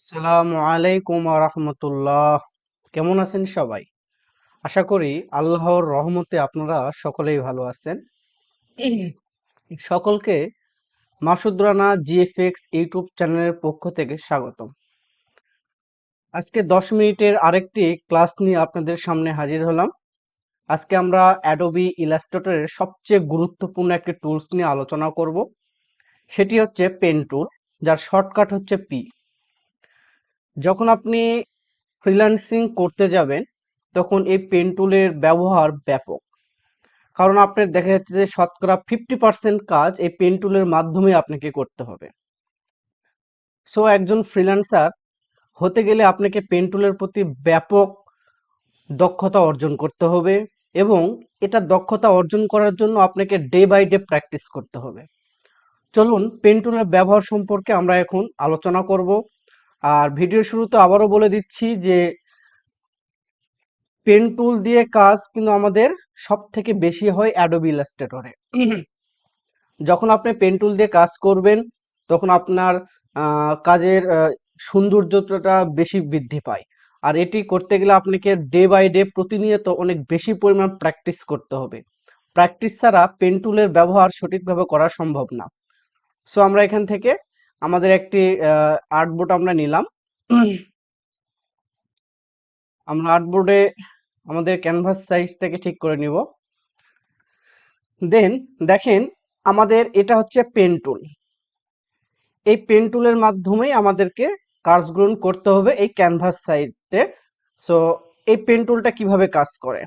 আসসালামু আলাইকুম রহমতুল্লাহ। কেমন আছেন সবাই? আশা করি আল্লাহর রহমতে আপনারা সকলেই ভালো আছেন। সকলকে মাসুদ রানা জিএফএক্স ইউটিউব চ্যানেলের পক্ষ থেকে স্বাগতম। আজকে দশ মিনিটের আরেকটি ক্লাস নিয়ে আপনাদের সামনে হাজির হলাম। আজকে আমরা অ্যাডোবি ইলাস্ট্রেটরের সবচেয়ে গুরুত্বপূর্ণ একটি টুলস নিয়ে আলোচনা করব। সেটি হচ্ছে পেন টুল যার শর্টকাট হচ্ছে পি যখন আপনি ফ্রিল্যান্সিং করতে যাবেন, তখন এই পেন টুলের ব্যবহার ব্যাপক। কারণ আপনার দেখা যাচ্ছে যে শতকরা ফিফটি পার্সেন্ট কাজ এই পেন টুলের মাধ্যমে আপনাকে করতে হবে। সো একজন ফ্রিল্যান্সার হতে গেলে আপনাকে পেন টুলের প্রতি ব্যাপক দক্ষতা অর্জন করতে হবে এবং এটা দক্ষতা অর্জন করার জন্য আপনাকে ডে বাই ডে প্র্যাকটিস করতে হবে। চলুন পেন টুলের ব্যবহার সম্পর্কে আমরা এখন আলোচনা করব। আর ভিডিও শুরুতে আবারও বলে দিচ্ছি যে পেন টুল দিয়ে কাজ কিন্তু আমাদের সব থেকে বেশি হয় অ্যাডোবি ইলাস্ট্রেটরে যখন আপনি পেন টুল দিয়ে কাজ করবেন তখন আপনার কাজের সৌন্দর্যটা বেশি বৃদ্ধি পায়। আর এটি করতে গেলে আপনাকে ডে বাই ডে প্রতিনিয়ত অনেক বেশি পরিমাণ প্র্যাকটিস করতে হবে। প্র্যাকটিস ছাড়া পেন টুলের ব্যবহার সঠিকভাবে করা সম্ভব না। সো আমরা এখান থেকে আমাদের একটি আর্টবোর্ড আমরা নিলাম। আমরা আর্টবোর্ডে আমাদের ক্যানভাস সাইজটাকে ঠিক করে নিব। দেন দেখেন আমাদের এটা হচ্ছে পেন টুল এই পেন টুলের মাধ্যমেই আমাদেরকে কাজগুলো করতে হবে এই ক্যানভাস সাইজে সো এই পেন টুলটা কীভাবে কাজ করে?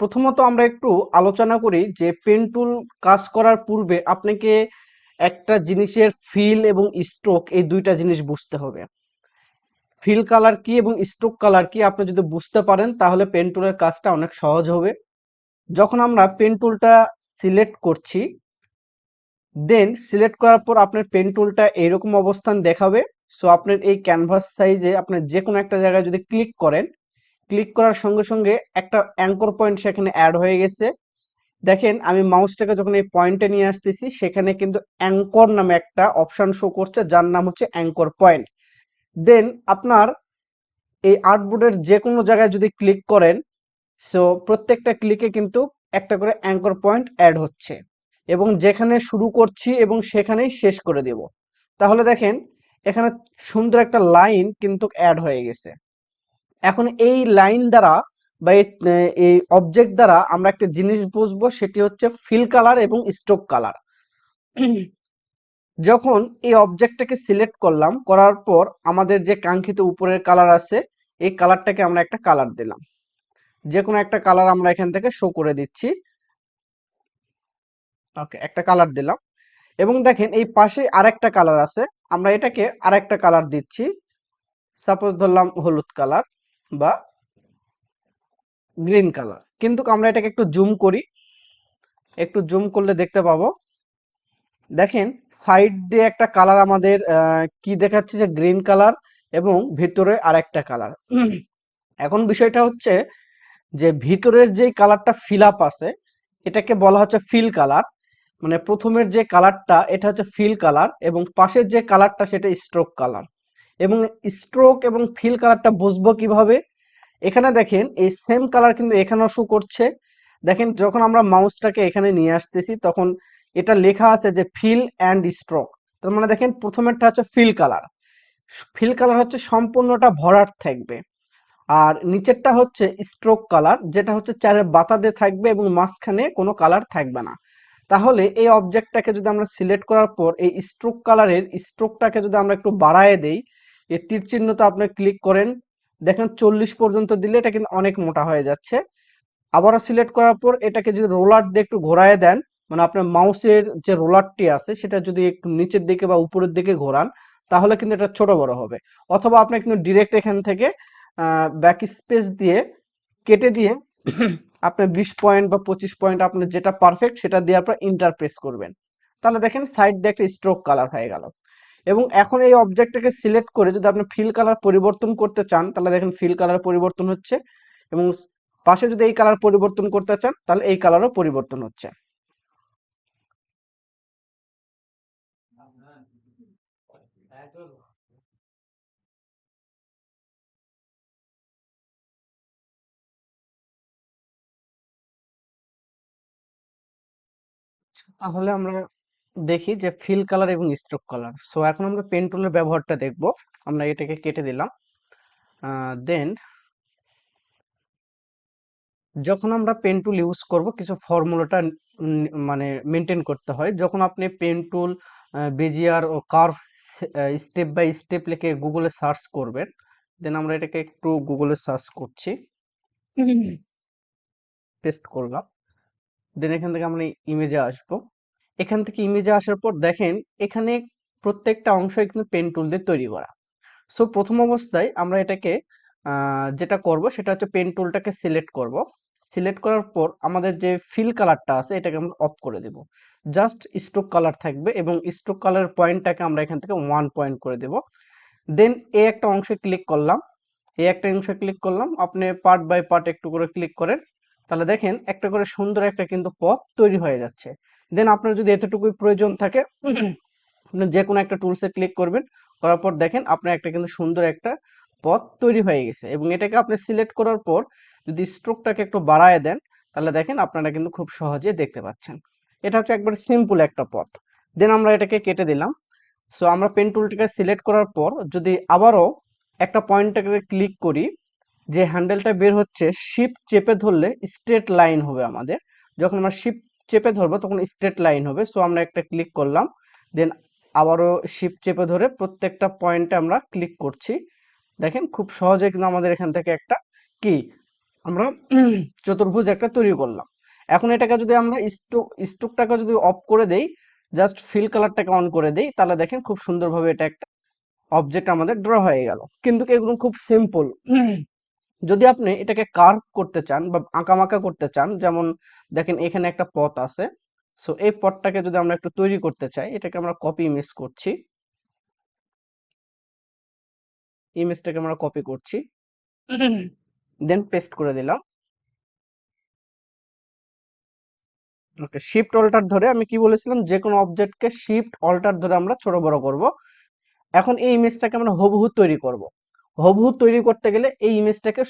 প্রথমত আমরা একটু আলোচনা করি যে পেন টুল কাজ করার পূর্বে আপনাকে একটা জিনিসের ফিল এবং স্ট্রোক এই দুইটা জিনিস বুঝতে হবে। ফিল কালার কি এবং স্ট্রোক কালার কি আপনি যদি বুঝতে পারেন, তাহলে পেন টুলের কাজটা অনেক সহজ হবে। যখন আমরা পেন টুলটা সিলেক্ট করছি দেন সিলেক্ট করার পর আপনার পেন টুলটা এইরকম অবস্থান দেখাবে। সো আপনার এই ক্যানভাস সাইজে আপনার যে কোনো একটা জায়গায় যদি ক্লিক করেন ক্লিক করার সঙ্গে সঙ্গে একটা অ্যাঙ্কর পয়েন্ট সেখানে অ্যাড হয়ে গেছে। দেখেন, আমি মাউসটাকে যখন এই পয়েন্টে নিয়ে আসতেছি, সেখানে কিন্তু অ্যাঙ্কর নামে একটা অপশন শো করছে, যার নাম হচ্ছে অ্যাঙ্কর পয়েন্ট দেন আপনার এই আর্টবোর্ডের যে কোনো জায়গায় যদি ক্লিক করেন সো প্রত্যেকটা ক্লিকে কিন্তু একটা করে অ্যাঙ্কর পয়েন্ট অ্যাড হচ্ছে। এবং যেখানে শুরু করছি এবং সেখানেই শেষ করে দেব। তাহলে দেখেন, এখানে সুন্দর একটা লাইন কিন্তু অ্যাড হয়ে গেছে। এখন এই লাইন দ্বারা বা এই অবজেক্ট দ্বারা আমরা একটা জিনিস বুঝব সেটি হচ্ছে ফিল কালার এবং স্ট্রোক কালার যখন এই অবজেক্টটাকে সিলেক্ট করলাম, করার পর আমাদের যে কাঙ্ক্ষিত উপরের কালার আছে, এই কালারটাকে আমরা একটা কালার দিলাম। যে কোনো একটা কালার আমরা এখান থেকে শো করে দিচ্ছি। ওকে একটা কালার দিলাম। এবং দেখেন, এই পাশে আরেকটা কালার আছে। আমরা এটাকে আরেকটা কালার দিচ্ছি। সাপোজ ধরলাম হলুদ কালার বা গ্রিন কালার। কিন্তু আমরা এটাকে একটু জুম করি। একটু জুম করলে দেখতে পাবো। দেখেন সাইড দিয়ে একটা কালার আমাদের কি দেখাচ্ছে যে গ্রিন কালার এবং ভিতরে আর একটা কালার এখন বিষয়টা হচ্ছে যে ভিতরের যে কালারটা ফিল আপ আছে এটাকে বলা হচ্ছে ফিল কালার মানে প্রথমের যে কালারটা এটা হচ্ছে ফিল কালার এবং পাশের যে কালারটা সেটা স্ট্রোক কালার এবং স্ট্রোক এবং ফিল কালারটা বুঝব কীভাবে? এখানে দেখেন, এই সেম কালার কিন্তু এখানেও শো করছে। দেখেন, যখন আমরা মাউসটাকে এখানে নিয়ে আসতেছি, তখন এটা লেখা আছে যে ফিল অ্যান্ড স্ট্রোক তার মানে দেখেন, প্রথমেরটা হচ্ছে ফিল কালার ফিল কালার হচ্ছে সম্পূর্ণটা ভরাট থাকবে। আর নিচেরটা হচ্ছে স্ট্রোক কালার যেটা হচ্ছে চারের বাতাদে থাকবে এবং মাঝখানে কোনো কালার থাকবে না। তাহলে এই অবজেক্টটাকে যদি আমরা সিলেক্ট করার পর, এই স্ট্রোক কালারের স্ট্রোকটাকে যদি আমরা একটু বাড়ায় দেই, এই তীর চিহ্নটা আপনি ক্লিক করেন দেখেন চল্লিশ পর্যন্ত দিলে এটা কিন্তু অনেক মোটা হয়ে যাচ্ছে। আবারও সিলেক্ট করার পর এটাকে যদি রোলার দিয়ে একটু ঘোরায় দেন মানে আপনার মাউসের যে রোলারটি আছে, সেটা যদি একটু নিচের দিকে বা উপরের দিকে ঘোরান, তাহলে কিন্তু এটা ছোট বড় হবে। অথবা আপনি কিন্তু ডিরেক্ট এখান থেকে ব্যাক স্পেস দিয়ে কেটে দিয়ে আপনি বিশ পয়েন্ট বা পঁচিশ পয়েন্ট আপনার যেটা পারফেক্ট সেটা দিয়ে আপনার ইন্টারপ্রেস করবেন। তাহলে দেখেন সাইড দিয়ে একটা স্ট্রোক কালার হয়ে গেল। এবং এখন এই অবজেক্টটাকে সিলেক্ট করে যদি আপনি ফিল কালার পরিবর্তন করতে চান, তাহলে দেখেন ফিল কালার পরিবর্তন হচ্ছে এবং পাশে যদি এই কালার পরিবর্তন করতে চান, তাহলে এই কালারও পরিবর্তন হচ্ছে। তাহলে আমরা দেখি যে ফিল কালার এবং স্ট্রোক কালার সো এখন আমরা পেন টুলের ব্যবহারটা দেখব। আমরা এটাকে কেটে দিলাম। দেন যখন আমরা পেন টুল ইউজ করব কিছু ফর্মুলাটা মানে মেনটেন করতে হয়। যখন আপনি পেন টুল বেজিয়ার ও কার্ভ স্টেপ বাই স্টেপ লিখে গুগলে সার্চ করবেন দেন আমরা এটাকে একটু গুগলে সার্চ করছি। পেস্ট করলাম। দেন এখান থেকে আমরা ইমেজে আসব। এখান থেকে ইমেজে আসার পর দেখেন, এখানে প্রত্যেকটা অংশই কিন্তু পেন টুল দিয়ে তৈরি করা। সো প্রথম অবস্থায় আমরা এটাকে যেটা করব সেটা হচ্ছে পেন টুলটাকে সিলেক্ট করব। সিলেক্ট করার পর আমাদের যে ফিল কালারটা আছে, এটাকে আমরা অফ করে দেব। জাস্ট স্ট্রোক কালার থাকবে এবং স্ট্রোক কালার পয়েন্টটাকে আমরা এখান থেকে ওয়ান পয়েন্ট করে দেব। দেন এ একটা অংশে ক্লিক করলাম। এই একটা অংশে ক্লিক করলাম। আপনি পার্ট বাই পার্ট একটু করে ক্লিক করেন। তাহলে দেখেন একটা করে সুন্দর একটা কিন্তু পথ তৈরি হয়ে যাচ্ছে। দেন আপনার যদি এতটুকুই প্রয়োজন থাকে, আপনি যে কোনো একটা টুলসে ক্লিক করবেন, করার পর দেখেন আপনার একটা কিন্তু সুন্দর একটা পথ তৈরি হয়ে গেছে এবং এটাকে আপনি সিলেক্ট করার পর যদি স্ট্রোকটাকে একটু বাড়ায় দেন, তাহলে দেখেন আপনারা কিন্তু খুব সহজে দেখতে পাচ্ছেন। এটা হচ্ছে একবার সিম্পল একটা পথ। দেন আমরা এটাকে কেটে দিলাম। সো আমরা পেন টুলটাকে সিলেক্ট করার পর যদি আবারও একটা পয়েন্টটাকে ক্লিক করি যে হ্যান্ডেলটা বের হচ্ছে, শিপ চেপে ধরলে স্ট্রেট লাইন হবে আমাদের। যখন আমরা শিপ চেপে ধরবো, তখন স্ট্রেট লাইন হবে। সো আমরা একটা ক্লিক করলাম। দেন আবারও শিপ চেপে ধরে প্রত্যেকটা পয়েন্টে আমরা ক্লিক করছি। দেখেন, খুব সহজে কিন্তু আমাদের এখান থেকে একটা কি? আমরা চতুর্ভুজ একটা তৈরি করলাম। এখন এটাকে যদি আমরা স্টোক স্টোকটাকে যদি অফ করে দেই জাস্ট ফিল কালারটাকে অন করে দেই, তাহলে দেখেন খুব সুন্দরভাবে এটা একটা অবজেক্ট আমাদের ড্র হয়ে গেল। কিন্তু এগুলো খুব সিম্পল যদি আপনি এটাকে কার্ভ করতে চান বা আঁকামাকা করতে চান, যেমন দেখেন এখানে একটা পথ আছে সো এই পথটাকে যদি আমরা একটু তৈরি করতে চাই, এটাকে আমরা কপি ইমেজ করছি। ইমেজটাকে আমরা কপি করছি। দেন পেস্ট করে দিলাম। ওকে শিফট অল্টার ধরে আমি কি বলেছিলাম? যে কোনো অবজেক্টকে শিফট অল্টার ধরে আমরা ছোট বড় করব। এখন এই ইমেজটাকে আমরা হুবহু তৈরি করব। হুবহু তৈরি করতে গেলে এই ইমেজটাকে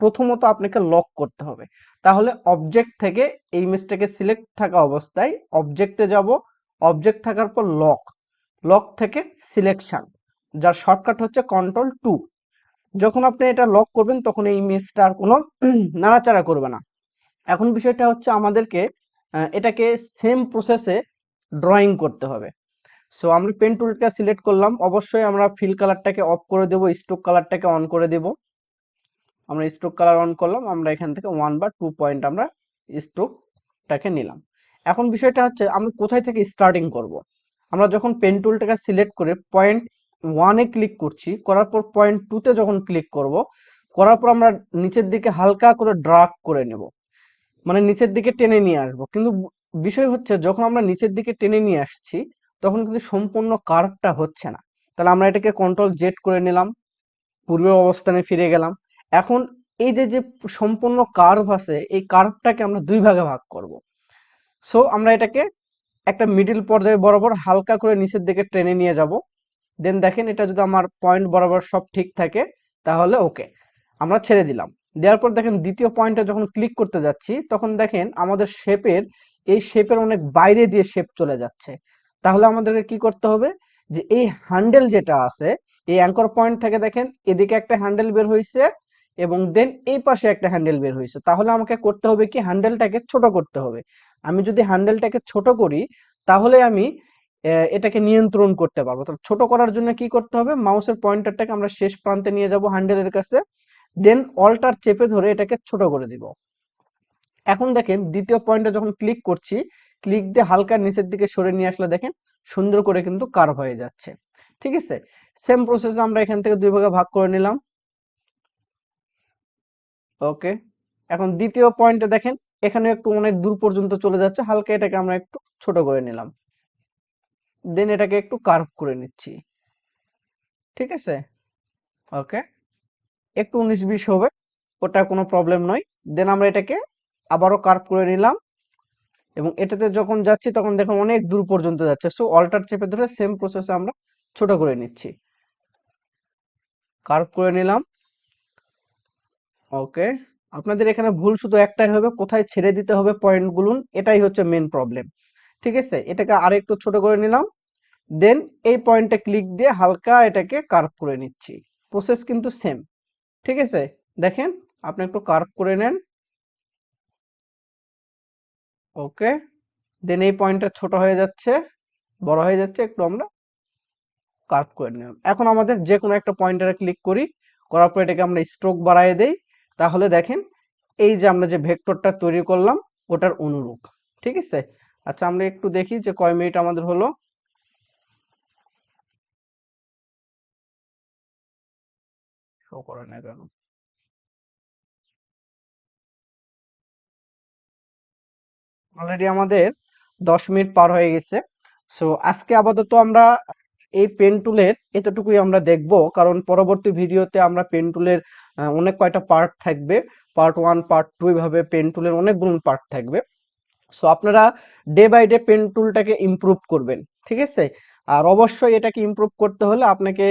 প্রথমত আপনাকে লক করতে হবে। তাহলে অবজেক্ট থেকে এই ইমেজটাকে সিলেক্ট থাকা অবস্থায় অবজেক্টে যাব অবজেক্ট থাকার পর লক লক থেকে সিলেকশন যার শর্টকাট হচ্ছে কন্ট্রোল টু যখন আপনি এটা লক করবেন, তখন এই ইমেজটা আর কোনো নাড়াচাড়া করবে না। এখন বিষয়টা হচ্ছে আমাদেরকে এটাকে সেম প্রসেসে ড্রয়িং করতে হবে। সো আমরা পেন টুলটা সিলেক্ট করলাম। অবশ্যই আমরা ফিল কালারটাকে অফ করে দেব স্ট্রোক কালারটাকে অন করে দেব। আমরা স্ট্রোক কালার অন করলাম, আমরা এখান থেকে ওয়ান বা টু পয়েন্ট আমরা স্ট্রোকটাকে নিলাম। এখন বিষয়টা হচ্ছে, আমরা কোথায় থেকে স্টার্টিং করব। আমরা যখন পেন টুলটাকে সিলেক্ট করে পয়েন্ট ওয়ানে ক্লিক করছি, করার পর পয়েন্ট টুতে যখন ক্লিক করব, করার পর আমরা নিচের দিকে হালকা করে ড্রাগ করে নেব। মানে নিচের দিকে টেনে নিয়ে আসব। কিন্তু বিষয় হচ্ছে, যখন আমরা নিচের দিকে টেনে নিয়ে আসছি তখন কিন্তু সম্পূর্ণ কার্ভটা হচ্ছে না। তাহলে আমরা এটাকে কন্ট্রোল জেড করে নিলাম, পূর্বের অবস্থানে ফিরে গেলাম। এখন এই যে যে সম্পূর্ণ কার্ভ আছে, এই কার্ভটাকে আমরা দুই ভাগে ভাগ করব। সো আমরা এটাকে একটা মিডিল পর্যায়ে বরাবর হালকা করে নিচের দিকে টেনে নিয়ে যাব। দেন দেখেন, এটা যদি আমার পয়েন্ট বরাবর সব ঠিক থাকে, তাহলে ওকে আমরা ছেড়ে দিলাম। দেওয়ার পর দেখেন, দ্বিতীয় পয়েন্টে যখন ক্লিক করতে যাচ্ছি, তখন দেখেন, আমাদের শেপের এই শেপের অনেক বাইরে দিয়ে শেপ চলে যাচ্ছে। তাহলে আমাদেরকে কি করতে হবে? যে এই হ্যান্ডেল যেটা আছে, এই অ্যাঙ্কর পয়েন্ট থেকে দেখেন, এদিকে একটা হ্যান্ডেল বের হয়েছে এবং দেন এই পাশে একটা হ্যান্ডেল বের হয়েছে তাহলে আমাকে করতে হবে কি? হ্যান্ডেলটাকে ছোট করতে হবে। আমি যদি হ্যান্ডেলটাকে ছোট করি, তাহলে আমি এটাকে নিয়ন্ত্রণ করতে পারব। তো ছোট করার জন্য কি করতে হবে? মাউসের পয়েন্টারটাকে আমরা শেষ প্রান্তে নিয়ে যাব হ্যান্ডেলের কাছে। দেন অল্টার চেপে ধরে এটাকে ছোট করে দিব। এখন দেখেন, দ্বিতীয় পয়েন্টে যখন ক্লিক করছি ক্লিক দিয়ে হালকা নিচের দিকে সরে নিয়ে আসলে দেখেন সুন্দর করে কিন্তু কার্ভ হয়ে যাচ্ছে। ঠিক আছে? সেম প্রসেস আমরা এখান থেকে দুই ভাগে ভাগ করে নিলাম। ওকে এখন দ্বিতীয় পয়েন্টে দেখেন, এখানে একটু অনেক দূর পর্যন্ত চলে যাচ্ছে, হালকা এটাকে আমরা একটু ছোট করে নিলাম। দেন এটাকে একটু কার্ভ করে নিচ্ছি। ঠিক আছে? ওকে একটু উনিশ বিশ হবে, ওটা কোনো প্রবলেম নয়। দেন আমরা এটাকে আবারও কার্ভ করে নিলাম। এবং এটাতে যখন যাচ্ছি তখন দেখুন অনেক দূর পর্যন্ত যাচ্ছে। সো অল্টার চেপে ধরে সেম প্রসেসে আমরা ছোট করে নিচ্ছি। কার্ভ করে নিলাম। ওকে আপনাদের এখানে ভুল শুধু একটাই হবে, কোথায় ছেড়ে দিতে হবে পয়েন্টগুলো এটাই হচ্ছে মেন প্রবলেম ঠিক আছে? এটাকে আর একটু ছোট করে নিলাম। দেন এই পয়েন্টে ক্লিক দিয়ে হালকা এটাকে কার্ভ করে নিচ্ছি। প্রসেস কিন্তু সেম ঠিক আছে? দেখেন, আপনি একটু কার্ভ করে নেন। ওকে দেন এই পয়েন্টটা ছোট হয়ে যাচ্ছে, বড় হয়ে যাচ্ছে, একটু আমরা কার্ভ করে নিলাম। এখন আমাদের যে কোনো একটা পয়েন্টারে ক্লিক করি, করার পর এটাকে আমরা স্ট্রোক বাড়ায় দেই। তাহলে দেখেন, এই যে আমরা যে ভেক্টরটা তৈরি করলাম, ওটার অনুরূপ, ঠিক আছে? আচ্ছা আমরা একটু দেখি যে কয় মিনিট আমাদের হলো। শো করে না কেন? অলরেডি আমাদের দশ মিনিট পার হয়ে গেছে। সো আজকে আপাতত আমরা এই পেন টুলের এতটুকুই আমরা দেখব, কারণ পরবর্তী ভিডিওতে আমরা পেন টুলের অনেক কয়টা পার্ট থাকবে। পার্ট ওয়ান পার্ট টু এভাবে পেন টুলের অনেকগুলো পার্ট থাকবে। সো আপনারা ডে বাই ডে পেন টুলটাকে ইমপ্রুভ করবেন, ঠিক আছে? আর অবশ্যই এটাকে ইমপ্রুভ করতে হলে আপনাকে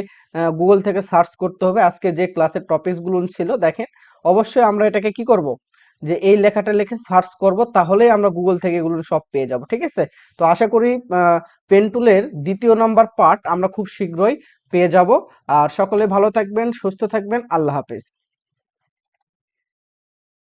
গুগল থেকে সার্চ করতে হবে। আজকে যে ক্লাসের টপিকসগুলো ছিল, দেখেন, অবশ্যই আমরা এটাকে কি করব? যে এই লেখাটা লিখে সার্চ করব, তাহলেই আমরা গুগল থেকে এগুলো সব পেয়ে যাব, ঠিক আছে? তো আশা করি পেন টুলের দ্বিতীয় নাম্বার পার্ট আমরা খুব শীঘ্রই পেয়ে যাব। আর সকলে ভালো থাকবেন, সুস্থ থাকবেন, আল্লাহ হাফেজ।